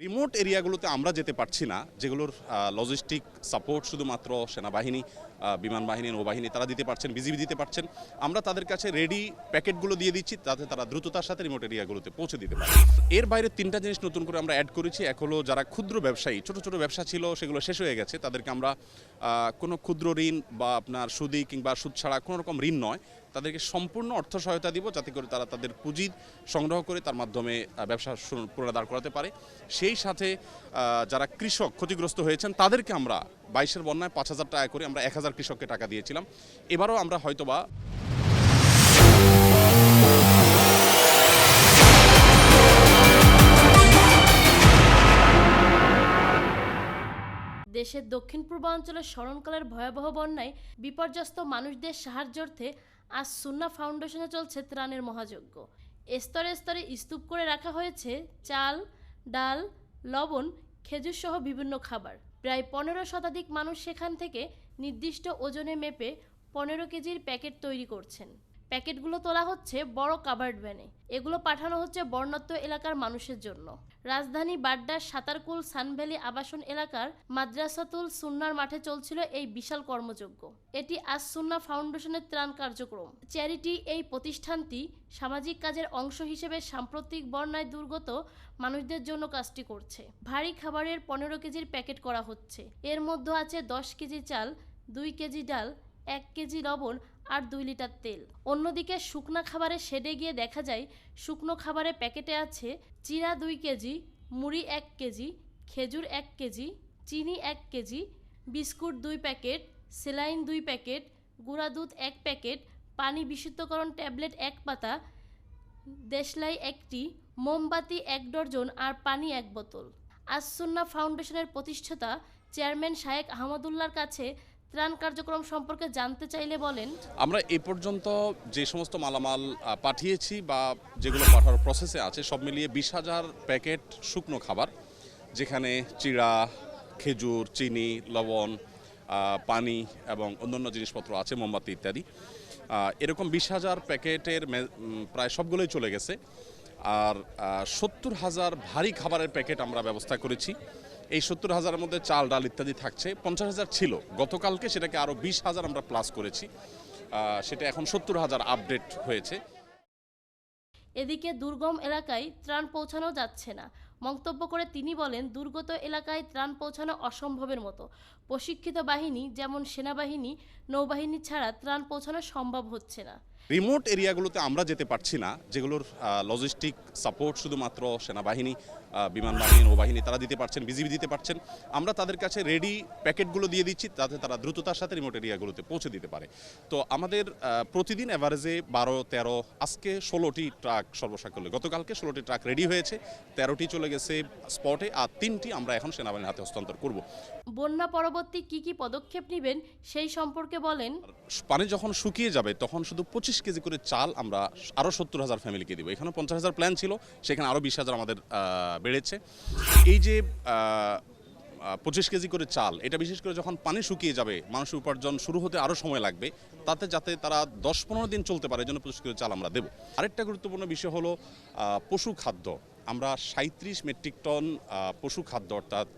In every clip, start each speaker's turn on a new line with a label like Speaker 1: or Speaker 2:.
Speaker 1: Remote এরিয়াগুলোতে আমরা যেতে পারছি না যেগুলোর লজিস্টিক সাপোর্ট শুধুমাত্র সেনাবাহিনী বিমান বাহিনী, নৌবাহিনী, তারা দিতে পারছেন, বিজিবি দিতে পারছেন। আমরা তাদের কাছে রেডি প্যাকেটগুলো দিয়ে দিচ্ছি যাতে তারা দ্রুততার সাথে রিমোট এরিয়াগুলোতে পৌঁছে দিতে পারে। এর বাইরে তিনটা জিনিস নতুন করে আমরা অ্যাড করেছি। এক হলো যারা ক্ষুদ্র ব্যবসায়ী, ছোট ছোট ব্যবসা ছিল, সেগুলো শেষ হয়ে গেছে। তাদেরকে আমরা কোনো ক্ষুদ্র ঋণ বা আপনার সুদি কিংবা সুদ ছাড়া কোনো রকম ঋণ নয়। তাদেরকে সম্পূর্ণ অর্থ সহায়তা দিব, যাতে করে তারা তাদের পুঁজি সংগ্রহ করে তার মাধ্যমে ব্যবসা পুনরায় দাঁড় করাতে পারে। সেই সাথে যারা কৃষক ক্ষতিগ্রস্ত হয়েছেন, তাদেরকে আমরা বাইশের বন্যায় পাঁচ হাজার টাকা করে আমরা এক হাজার কৃষককে টাকা দিয়েছিলাম। এবারও আমরা হয়তোবা
Speaker 2: দেশের দক্ষিণ পূর্বাঞ্চলের স্মরণকালের ভয়াবহ বন্যায় বিপর্যস্ত মানুষদের সাহায্যার্থে আজ সুন্না ফাউন্ডেশনে চলছে ত্রাণের মহাযজ্ঞ। স্তরে স্তরে স্তূপ করে রাখা হয়েছে চাল, ডাল, লবণ খেজুর সহ বিভিন্ন খাবার। প্রায় পনেরো শতাধিক মানুষ সেখান থেকে নির্দিষ্ট ওজনে মেপে পনেরো কেজির প্যাকেট তৈরি করছেন। প্যাকেটগুলো তোলা হচ্ছে বড় কাভার্ড ভ্যানে। এগুলো পাঠানো হচ্ছে বর্ণাত্য এলাকার মানুষের জন্য। রাজধানী বাড্ডার সাতারকুল সানভ্যালি আবাসন এলাকার মাদ্রাসাতুল সুন্নার মাঠে চলছিল এই বিশাল কর্মযজ্ঞ। এটি আজ সুন্না ফাউন্ডেশনের ত্রাণ কার্যক্রম। চ্যারিটি এই প্রতিষ্ঠানটি সামাজিক কাজের অংশ হিসেবে সাম্প্রতিক বন্যায় দুর্গত মানুষদের জন্য কাজটি করছে। ভারী খাবারের পনেরো কেজির প্যাকেট করা হচ্ছে। এর মধ্যে আছে দশ কেজি চাল দুই কেজি ডাল, এক কেজি লবণ আর দুই লিটার তেল। অন্যদিকে শুকনা খাবারে শেডে গিয়ে দেখা যায়, শুকনো খাবারের প্যাকেটে আছে চিরা দুই কেজি, মুড়ি এক কেজি, খেজুর এক কেজি, চিনি এক কেজি, বিস্কুট দুই প্যাকেট, সেলাইন দুই প্যাকেট, গুঁড়া দুধ এক প্যাকেট, পানি বিশুদ্ধকরণ ট্যাবলেট এক পাতা, দেশলাই একটি, মোমবাতি এক ডর্জন আর পানি এক বোতল। আসুন্না ফাউন্ডেশনের প্রতিষ্ঠাতা চেয়ারম্যান শায়েক আহমদুল্লাহর কাছে ত্রাণ কার্যক্রম সম্পর্কে জানতে চাইলে বলেন।
Speaker 1: আমরা এ পর্যন্ত যে সমস্ত মালামাল পাঠিয়েছি বা যেগুলো পাঠানোর প্রসেসে আছে, সব মিলিয়ে বিশ হাজার প্যাকেট শুকনো খাবার, যেখানে চিড়া, খেজুর, চিনি, লবণ পানি এবং অন্যান্য জিনিসপত্র আছে, মোমবাতি ইত্যাদি। এরকম বিশ হাজার প্যাকেটের প্রায় সবগুলোই চলে গেছে। আর সত্তর হাজার ভারী খাবারের প্যাকেট আমরা ব্যবস্থা করেছি। এই সত্তর হাজারের মধ্যে চাল, ডাল ইত্যাদি থাকছে। পঞ্চাশ হাজার ছিল। গতকালকে সেটাকে আরও বিশ হাজার আমরা প্লাস করেছি। সেটা এখন সত্তর হাজার আপডেট হয়েছে।
Speaker 2: এদিকে দুর্গম এলাকায় ত্রাণ পৌঁছানো যাচ্ছে না। মন্তব্য করে তিনি বলেন, দুর্গত এলাকায় ত্রাণ পৌঁছানো অসম্ভবের মতো। প্রশিক্ষিত বাহিনী, যেমন সেনাবাহিনী, নৌবাহিনী ছাড়া ত্রাণ পৌঁছানো সম্ভব হচ্ছে না।
Speaker 1: রিমোট এরিয়াগুলোতে আমরা যেতে পারছি না যেগুলোর লজিস্টিক সাপোর্ট শুধুমাত্র সেনাবাহিনী বিমান বাহিনী নৌবাহিনী তারা দিতে পারছেন বিজিবি দিতে পারছেন। আমরা তাদের কাছে রেডি প্যাকেটগুলো দিয়ে দিচ্ছি তাতে তারা দ্রুততার সাথে রিমোট এরিয়াগুলোতে পৌঁছে দিতে পারে। তো আমাদের প্রতিদিন অ্যাভারেজে বারো তেরো আজকে ষোলোটি ট্রাক সর্বসাকল্যে গতকালকে ষোলোটি ট্রাক রেডি হয়েছে তেরোটি চলে গেছে স্পটে আর তিনটি আমরা এখন সেনাবাহিনীর হাতে হস্তান্তর করব।
Speaker 2: বন্যা পরবর্তী কি কি পদক্ষেপ নেবেন সেই সম্পর্কে বলেন।
Speaker 1: পানি যখন শুকিয়ে যাবে তখন শুধু পঁচিশ কেজি করে চাল আমরা আরও সত্তর হাজার ফ্যামিলিকে দিব। এখানে পঞ্চাশ হাজার প্ল্যান ছিল, সেখানে আরও বিশ হাজার আমাদের বেড়েছে। এই যে পঁচিশ কেজি করে চাল, এটা বিশেষ করে যখন পানি শুকিয়ে যাবে, মানুষের উপার্জন শুরু হতে আরও সময় লাগবে, তাতে যাতে তারা দশ পনেরো দিন চলতে পারে, এই জন্য পঁচিশ কেজি চাল আমরা দেবো। আরেকটা গুরুত্বপূর্ণ বিষয় হলো পশু খাদ্য। আমরা সাঁত্রিশ মেট্রিক টন পশু খাদ্য অর্থাৎ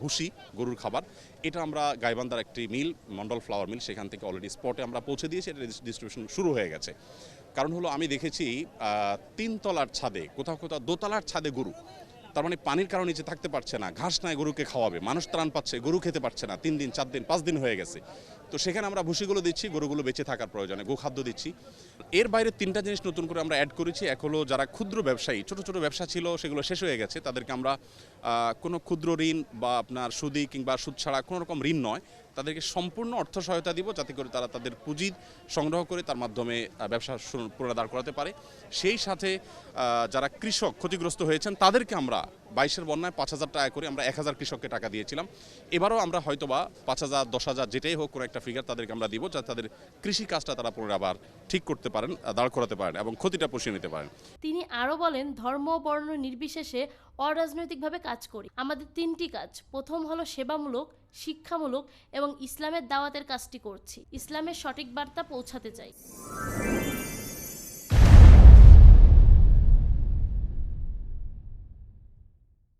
Speaker 1: ভুসি, গরুর খাবার, এটা আমরা গাইবান্ধার একটি মিল, মন্ডল ফ্লাওয়ার মিল, সেখান থেকে অলরেডি স্পটে আমরা পৌঁছে দিয়েছি, এটা ডিস্ট্রিবিউশন শুরু হয়ে গেছে। কারণ হলো আমি দেখেছি তিনতলার ছাদে, কোথাও কোথাও দোতলার ছাদে গরু। তার মানে পানির কারণে নিচে থাকতে পারছে না, ঘাস নাই, গরুকে খাওয়াবে। মানুষ ত্রাণ পাচ্ছে, গরু খেতে পারছে না। তিন দিন, চার দিন, পাঁচ দিন হয়ে গেছে। তো সেখানে আমরা ভুসিগুলো দিচ্ছি, গরুগুলো বেঁচে থাকার প্রয়োজনে, গোখাদ্য দিচ্ছি। এর বাইরে তিনটা জিনিস নতুন করে আমরা অ্যাড করেছি। এক হলো যারা ক্ষুদ্র ব্যবসায়ী, ছোট ছোট ব্যবসা ছিল, সেগুলো শেষ হয়ে গেছে। তাদেরকে আমরা কোনো ক্ষুদ্র ঋণ বা আপনার সুদি কিংবা সুদ ছাড়া কোনো রকম ঋণ নয়। তাদেরকে সম্পূর্ণ অর্থ সহায়তা দিব যাতে করে তারা তাদের পুঁজি সংগ্রহ করে তার মাধ্যমে ব্যবসা পুনরায় দাঁড় করাতে পারে। সেই সাথে যারা কৃষক ক্ষতিগ্রস্ত হয়েছেন, তাদেরকে আমরা বাইশের বন্যায় পাঁচ হাজার টাকা করে আমরা এক হাজার কৃষককে টাকা দিয়েছিলাম। এবারও আমরা হয়তোবা পাঁচ হাজার, দশ হাজার যেটাই হোক কোনো একটা ফিগার তাদেরকে আমরা দিব যাতে তাদের কৃষি কাজটা তারা পুনরায় আবার ঠিক করতে পারেন দাঁড় করাতে পারেন এবং ক্ষতিটা পুষিয়ে নিতে পারেন।
Speaker 2: তিনি আরও বলেন, ধর্ম বর্ণ নির্বিশেষে অরাজনৈতিকভাবে কাজ করি। আমাদের তিনটি কাজ। প্রথম হলো সেবামূলক, শিক্ষামূলক এবং ইসলামের দাওয়াতের কাজটি করছি। ইসলামের সঠিক বার্তা পৌঁছাতে চাই।